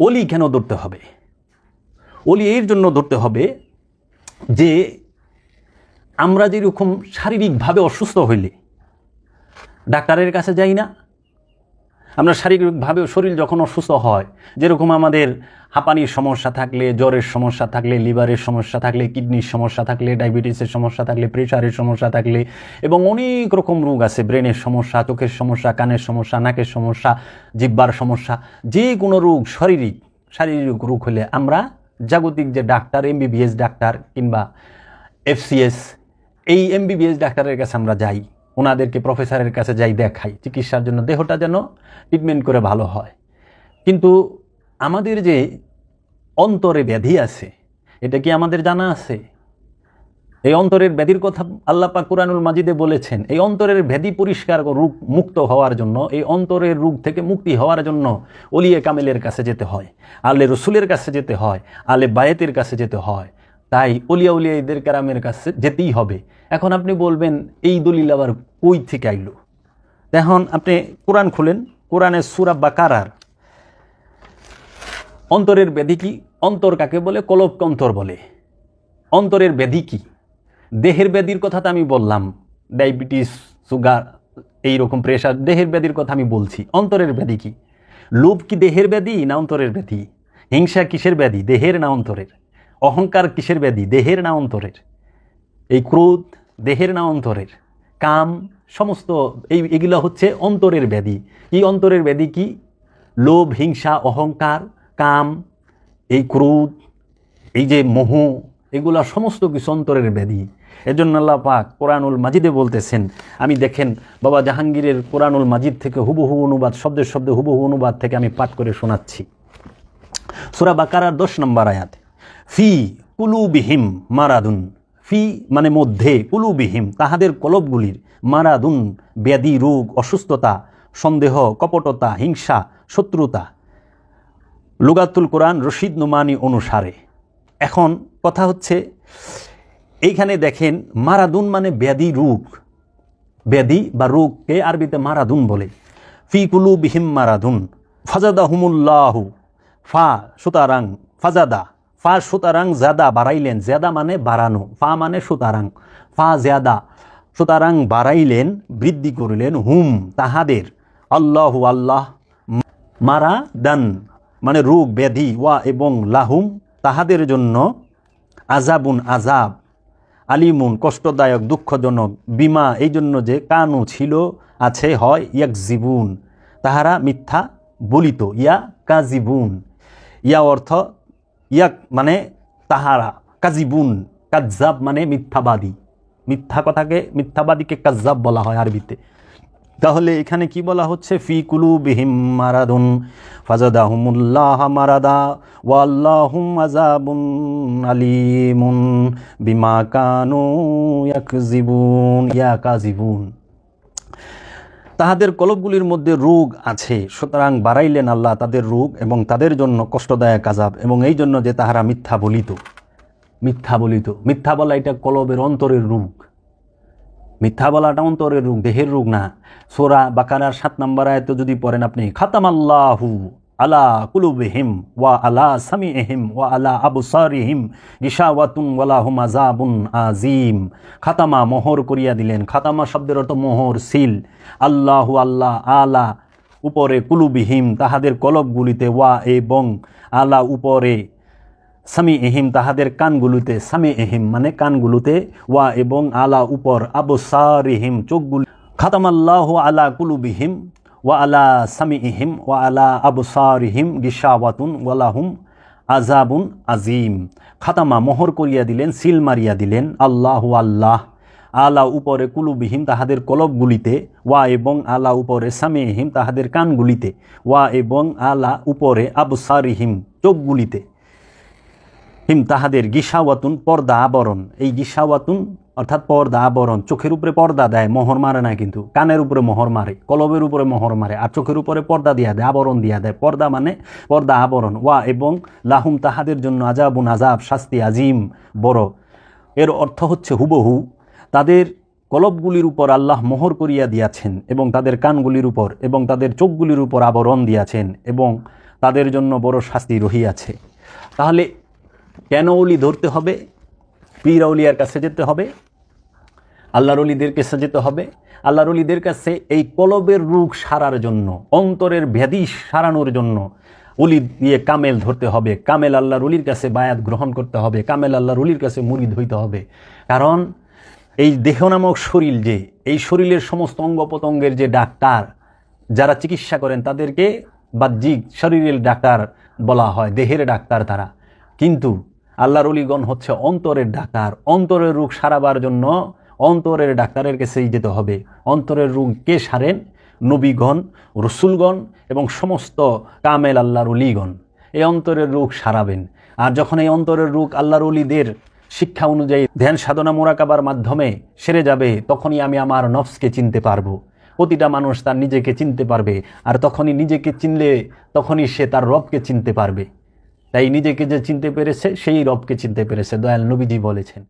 অলি কেন ধরতে হবে? অলি এর জন্য ধরতে হবে যে, আমরা যেরকম শারীরিকভাবে অসুস্থ হইলে, ডাক্তারের কাছে যাই না আমরা শারীরিকভাবে শরীর যখন অসুস্থ হয়, যেরকম আমাদের হাঁপানির সমস্যা থাকলে, জ্বরের সমস্যা থাকলে, লিভারের সমস্যা থাকলে, কিডনির সমস্যা থাকলে, ডায়াবেটিসের সমস্যা থাকলে, প্রেশারের সমস্যা থাকলে, এবং অনেক রকম রোগ আছে, ব্রেনের সমস্যা, চোখের সমস্যা, কানের সমস্যা, নাকের সমস্যা, জিব্বার সমস্যা, যে কোনো রোগ, শারীরিক শারীরিক রোগ হলে আমরা জাগতিক যে ডাক্তার এমবিবিএস ডাক্তার কিংবা এফসিএস এই এমবিবিএস ডাক্তারের কাছে আমরা যাই। ওনাদেরকে প্রফেসরের কাছে যাই দেখাই। চিকিৎসার জন্য দেহটা যেন ট্রিটমেন্ট করে ভালো হয়। কিন্তু আমাদের যে অন্তরে ব্যাধি আছে, এটা কি আমাদের জানা আছে? এই অন্তরের ব্যাধির কথা আল্লাহ পাক কুরআনুল মাজিদে বলেছেন, এই অন্তরের ব্যাধি পরিষ্কার রোগ মুক্ত হওয়ার জন্য, এই অন্তরের রোগ থেকে মুক্তি হওয়ার জন্য অলিয়ে কামেলের কাছে যেতে হয়, আলে রসুলের কাছে যেতে হয়, আলে বায়েতের কাছে যেতে হয় তাই অলিয়া উলিয়া ঈদের কারামের কাছে যেতেই হবে। এখন আপনি বলবেন, এই দলিল আবার কই থেকে আইলো? এখন আপনি কোরআন খুলেন, কোরআনের সুরা বাকারার। অন্তরের ব্যাধি কি? অন্তর কাকে বলে? কলবকে অন্তর বলে? অন্তরের ব্যাধি কি? দেহের ব্যাধির কথা তো আমি বললাম। ডায়াবেটিস, সুগার এই রকম প্রেশার, দেহের ব্যাধির কথা আমি বলছি। অন্তরের ব্যাধি কি? লোভ কি দেহের ব্যাধি না অন্তরের ব্যাধি হিংসা কিসের ব্যাধি দেহের না অন্তরের? অহংকার কিসের ব্যাধি? দেহের না অন্তরের? এই ক্রোধ, দেহের না অন্তরের? কাম, সমস্ত এই এগুলো হচ্ছে অন্তরের ব্যাধি। এই অন্তরের ব্যাধি কি? লোভ, হিংসা, অহংকার, কাম, এই ক্রোধ, এই যে মোহ, এগুলা সমস্ত কিছু অন্তরের ব্যাধি। এজন্য আল্লাহ পাক কোরআনুল মাজিদে বলতেছেন, আমি দেখেন বাবা জাহাঙ্গীরের কোরআনুল মাজিদ থেকে হুবহু অনুবাদ, শব্দের শব্দে হুবহু অনুবাদ থেকে আমি পাঠ করে শোনাচ্ছি। সুরা বাকারার দশ নম্বর আয়াত। ফি কুলুবিহিম মারাদুন। ফি মানে মধ্যে, কুলুবিহিম, তাহাদের কলবগুলির মারাদুন, ব্যাধি, রোগ, অসুস্থতা, সন্দেহ, কপটতা, হিংসা, শত্রুতা। লুগাতুল কোরআন রশিদ নুমানি অনুসারে। এখন কথা হচ্ছে, এইখানে দেখেন মারাদুন মানে ব্যাধি, রোগ। ব্যাধি বা রোগকে আরবিতে মারাদুন বলে। ফি কুলু বিহিম মারাদুন। ফাজাদা হুমুল্লাহু ফা সুতারাং ফাজাদা। ফা সুতারাং জাদা বাড়াইলেন। জাদা মানে বাড়ানো, ফা মানে সুতারাং। ফা জাদা, সুতারাং বাড়াইলেন, বৃদ্ধি করিলেন হুম, তাহাদের। আল্লাহ আল্লাহ মারা দান মানে রোগ, ব্যাধি, ওয়া এবং লাহুম, তাহাদের জন্য আজাবুন আজাব আলিমুন, কষ্টদায়ক, দুঃখজনক, বিমা, এই জন্য যে কানু ছিল, আছে, হয় ইয়াক জীবুন তাহারা মিথ্যা বলিত, ইয়া কাজিবুন ইয়া অর্থ ইয়াক মানে তাহারা কাজিবুন কাজ্জাব মানে মিথ্যাবাদী। মিথ্যা কথাকে, মিথ্যাবাদীকে কাজ্জাব বলা হয় আরবিতে। তাহলে এখানে কি বলা হচ্ছে? ফি কুলু বিহিম মারাদুন, ফাজাদাহুমুল্লাহ মারাদা ওয়াল্লাহুম আজাবুন আলিমুন বিমা কানু ইয়াকজিবুন ইয়া কাজিবুন তাহাদের কলবগুলির মধ্যে রোগ আছে। সুতরাং বাড়াইলেন আল্লাহ তাদের রোগ এবং তাদের জন্য কষ্টদায়ক আজাব এবং এই জন্য যে তাহারা মিথ্যা বলিত। মিথ্যা বলিত। মিথ্যা বলা এটা কলবের অন্তরের রোগ। মিথ্যা বলাটা অন্তরের রোগ, দেহের রোগ না। সোরা বাকারার সাত নম্বর আয়ত্ত যদি পড়েন আপনি খাতাম আল্লাহু আলা কুলুবিহিম ওয়া আলা সামিহিম ওয়া আলা আবসারিহিম গিশাওয়াতুন ওয়ালা হুম আজাবুন আজিম খাতামা মোহর করিয়া দিলেন। খাতামা শব্দের অর্থ মোহর, সিল। আল্লাহু আল্লাহ আলা উপরে কুলুবিহিম, তাহাদের কলবগুলিতে ওয়া এবং আলা উপরে সামি এহিম তাহাদের কানগুলোতে সামি এহিম মানে কানগুলোতে ওয়া এবং আলা উপর আবসারিহিম, চোখগুলি। খাতামাল্লাহ আলা কুলুবিহিম ওয়া আলা সামি ইহিম ওয়া আলা আবসারিহিম গিসাওয়াতুন ওয়ালাহুম আজাবুন আজিম খাতামা মোহর করিয়া দিলেন সিল মারিয়া দিলেন আল্লাহু আল্লাহ আলা উপরে কুলুবিহিম তাহাদের কলবগুলিতে ওয়া এবং আলা উপরে সামিহিম তাহাদের কানগুলিতে ওয়া এবং আলা উপরে আবসারিহিম চোখগুলিতে হিম তাহাদের গিসাওয়াতুন পর্দা আবরণ এই গিসাওয়াতুন অর্থাৎ পর্দা, আবরণ, চোখের উপরে পর্দা দেয়, মোহর মারে না কিন্তু। কানের উপরে মোহর মারে, কলবের উপরে মোহর মারে, আর চোখের উপরে পর্দা দিয়া দেয়, আবরণ দিয়া দেয়। পর্দা মানে পর্দা, আবরণ। ওয়া, এবং লাহুম তাহাদের জন্য আজাবুন আজাব শাস্তি আজিম, বড়। এর অর্থ হচ্ছে হুবহু তাদের কলবগুলির উপর আল্লাহ মোহর করিয়া দিয়াছেন, এবং তাদের কানগুলির উপর, এবং তাদের চোখগুলির উপর আবরণ দিয়াছেন, এবং তাদের জন্য বড় শাস্তি রহিয়াছে। তাহলে কেন অলি ধরতে হবে? পীর আউলিয়ার কাছে যেতে হবে। আল্লাহর অলিদের কাছে যেতে হবে। আল্লাহর অলিদের কাছে এই কলবের রোগ সারার জন্য, অন্তরের ব্যাধি সারানোর জন্য অলি দিয়ে কামেল ধরতে হবে। কামেল আল্লাহর অলির কাছে বায়াত গ্রহণ করতে হবে। কামেল আল্লাহর অলির কাছে মুরিদ হইতে হবে। কারণ এই দেহ নামক শরীর যে, এই শরীরের সমস্ত অঙ্গ প্রত্যঙ্গের যে ডাক্তার, যারা চিকিৎসা করেন তাদেরকে বাহ্যিক শরীরের ডাক্তার বলা হয়, দেহের ডাক্তার তারা। কিন্তু আল্লাহর অলিগণ হচ্ছে অন্তরের ডাক্তার। অন্তরের রোগ সারাবার জন্য অন্তরের ডাক্তারের কাছেই যেতে হবে। অন্তরের রোগ কে সারেন? নবীগণ, রসুলগণ এবং সমস্ত কামেল আল্লাহর অলিগণ। এই অন্তরের রোগ সারাবেন। আর যখন এই অন্তরের রোগ আল্লাহর অলিদের শিক্ষা অনুযায়ী ধ্যান সাধনা মোরাকাবার মাধ্যমে সেরে যাবে, তখনই আমি আমার নফসকে চিনতে পারব। প্রতিটা মানুষ তার নিজেকে চিনতে পারবে। আর তখনই নিজেকে চিনলে তখনই সে তার রবকে চিনতে পারবে। তাই নিজেকে যে চিনতে পেরেছে, সেই রবকে চিনতে পেরেছে, দয়াল নবীজি বলেছেন।